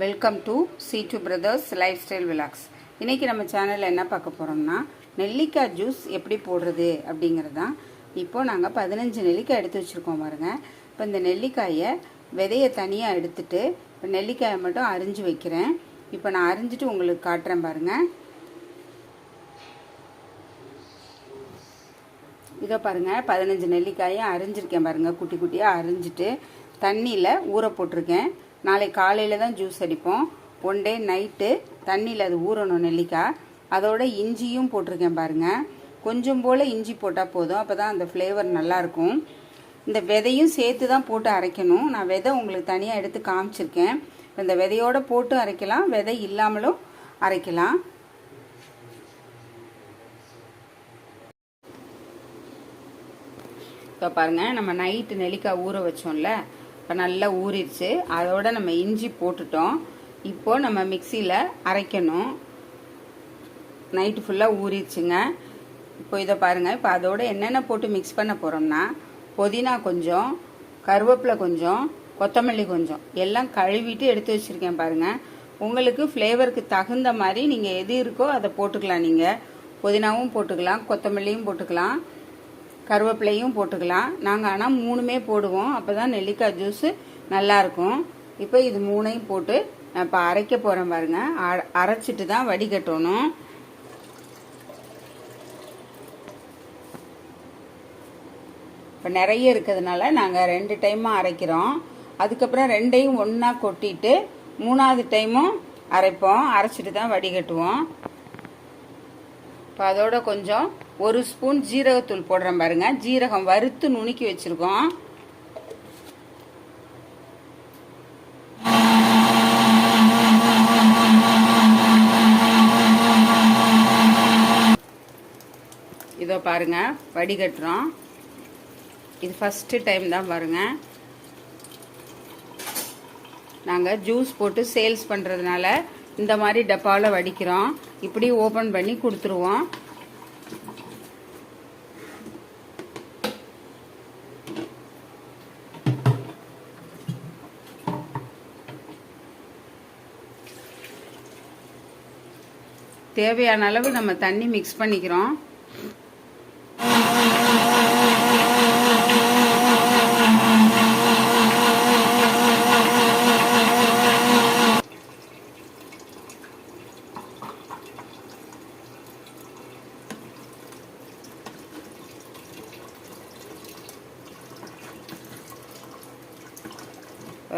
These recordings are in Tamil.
Welcome to C two brothers lifestyle vlogs இன்றைக்கி நம்ம சேனலில் என்ன பார்க்க போகிறோம்னா நெல்லிக்காய் ஜூஸ் எப்படி போடுறது அப்படிங்கிறது. தான் இப்போது நாங்கள் பதினஞ்சு நெல்லிக்காய் எடுத்து வச்சுருக்கோம் பாருங்க. இப்போ இந்த நெல்லிக்காயை விதையை தனியாக எடுத்துட்டு இப்போ நெல்லிக்காயை மட்டும் அரிஞ்சு வைக்கிறேன். இப்போ நான் அரிஞ்சிட்டு உங்களுக்கு காட்டுறேன் பாருங்கள் இதோ பாருங்கள் பதினஞ்சு நெல்லிக்காயை அரிஞ்சிருக்கேன் பாருங்கள் குட்டி குட்டியாக அரிஞ்சிட்டு தண்ணியில் ஊற போட்டிருக்கேன். நாளை காலையில் தான் ஜூஸ் அடிப்போம். ஒன் டே நைட்டு தண்ணியில் அது ஊறணும் நெல்லிக்காய். அதோட இஞ்சியும் போட்டிருக்கேன் பாருங்கள் கொஞ்சம் போல் இஞ்சி போட்டால் போதும். அப்போ தான் அந்த ஃப்ளேவர் நல்லாயிருக்கும். இந்த விதையும் சேர்த்து தான் போட்டு அரைக்கணும். நான் விதை உங்களுக்கு தனியாக எடுத்து காமிச்சிருக்கேன். இந்த விதையோடு போட்டு அரைக்கலாம். விதை இல்லாமலும் அரைக்கலாம். இப்போ பாருங்கள் நம்ம நைட்டு நெல்லிக்காய் ஊற வச்சோம்ல. இப்போ நல்லா ஊறிடுச்சு. அதோட நம்ம இஞ்சி போட்டுட்டோம். இப்போ நம்ம மிக்சியில் அரைக்கணும். நைட்டு ஃபுல்லாக ஊறிடுச்சுங்க. இப்போ இதை பாருங்கள் இப்போ அதோட என்னென்ன போட்டு மிக்ஸ் பண்ண போகிறோம்னா புதினா கொஞ்சம் கருவேப்பிலை கொஞ்சம் கொத்தமல்லி கொஞ்சம். எல்லாம் கழுவிட்டு எடுத்து வச்சுருக்கேன் பாருங்கள் உங்களுக்கு ஃப்ளேவருக்கு தகுந்த மாதிரி நீங்கள் எது இருக்கோ அதை போட்டுக்கலாம் நீங்கள் புதினாவும் போட்டுக்கலாம் கொத்தமல்லியும் போட்டுக்கலாம். கருவேப்பிலையும் போட்டுக்கலாம். நாங்கள் ஆனால் மூணுமே போடுவோம். அப்போ தான் நெல்லிக்காய் ஜூஸு நல்லாயிருக்கும். இப்போ இது மூணையும் போட்டு நான் இப்போ அரைக்க போகிறேன் பாருங்க. அ- அரைச்சிட்டு தான் வடிகட்டணும் இப்போ நிறைய இருக்கிறதுனால நாங்கள் ரெண்டு டைமாக அரைக்கிறோம். அதுக்கப்புறம் ரெண்டையும் ஒன்றா கொட்டிட்டு மூணாவது டைமும் அரைப்போம். அரைச்சிட்டு தான் வடிகட்டுவோம் இப்போ அதோட கொஞ்சம் ஒரு ஸ்பூன் ஜீரகத்தூள் போடுறேன் பாருங்க. ஜீரகம் வறுத்து நுணுக்கி வச்சுருக்கோம். இதோ பாருங்க வடிகட்டுறோம். இது ஃபஸ்ட்டு டைம் தான் பாருங்க. நாங்கள் ஜூஸ் போட்டு சேல்ஸ் பண்ணுறதுனால இந்த மாதிரி டப்பாவில் வடிக்கிறோம். இப்படி ஓப்பன் பண்ணி கொடுத்துருவோம். தேவையான அளவு நம்ம தண்ணி மிக்ஸ் பண்ணிக்கிறோம்.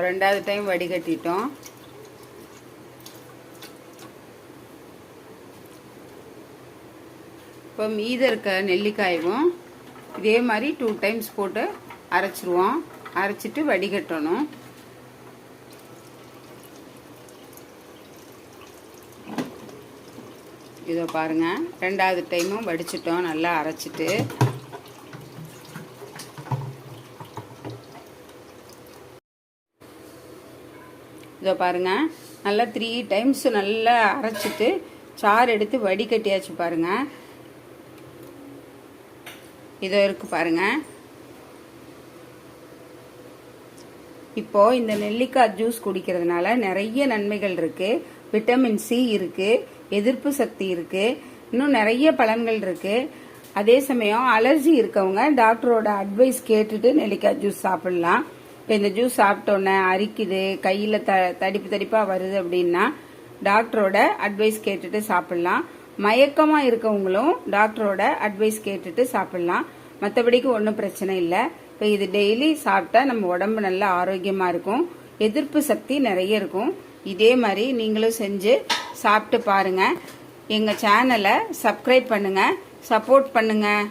ரெண்டாவது டைம் வடிகட்டிட்டோம். இப்போ மீத இருக்க நெல்லிக்காயும் இதே மாதிரி டூ டைம்ஸ் போட்டு அரைச்சிருவோம். அரைச்சிட்டு வடிகட்டணும். இதோ பாருங்க ரெண்டாவது டைமும் வடிச்சிட்டோம் நல்லா அரைச்சிட்டு. இதோ பாருங்கள் நல்லா த்ரீ டைம்ஸ் நல்லா அரைச்சிட்டு சாறு எடுத்து வடிகட்டியாச்சு பாருங்க. இதோ இருக்குது பாருங்க. இப்போ இந்த நெல்லிக்காய் ஜூஸ் குடிக்கிறதுனால நிறைய நன்மைகள் இருக்குது விட்டமின் சி இருக்குது எதிர்ப்பு சக்தி இருக்குது இன்னும் நிறைய பலன்கள் இருக்குது அதே சமயம் அலர்ஜி இருக்கவங்க டாக்டரோட அட்வைஸ் கேட்டுட்டு நெல்லிக்காய் ஜூஸ் சாப்பிட்லாம். இப்போ இந்த ஜூஸ் சாப்பிட்டோன்னே அரிக்குது கையில் த தடிப்பு தடிப்பாக வருது அப்படின்னா டாக்டரோட அட்வைஸ் கேட்டுட்டு சாப்பிட்லாம். மயக்கமாக இருக்கவங்களும் டாக்டரோட அட்வைஸ் கேட்டுட்டு சாப்பிட்லாம். மற்றபடிக்கு ஒன்றும் பிரச்சனை இல்லை. இப்போ இது டெய்லி சாப்பிட்டா நம்ம உடம்பு நல்லா ஆரோக்கியமாக இருக்கும். எதிர்ப்பு சக்தி நிறைய இருக்கும். இதே மாதிரி நீங்களும் செஞ்சு சாப்பிட்டு பாருங்கள் எங்கள் சேனலை சப்ஸ்கிரைப் பண்ணுங்கள் சப்போர்ட் பண்ணுங்கள்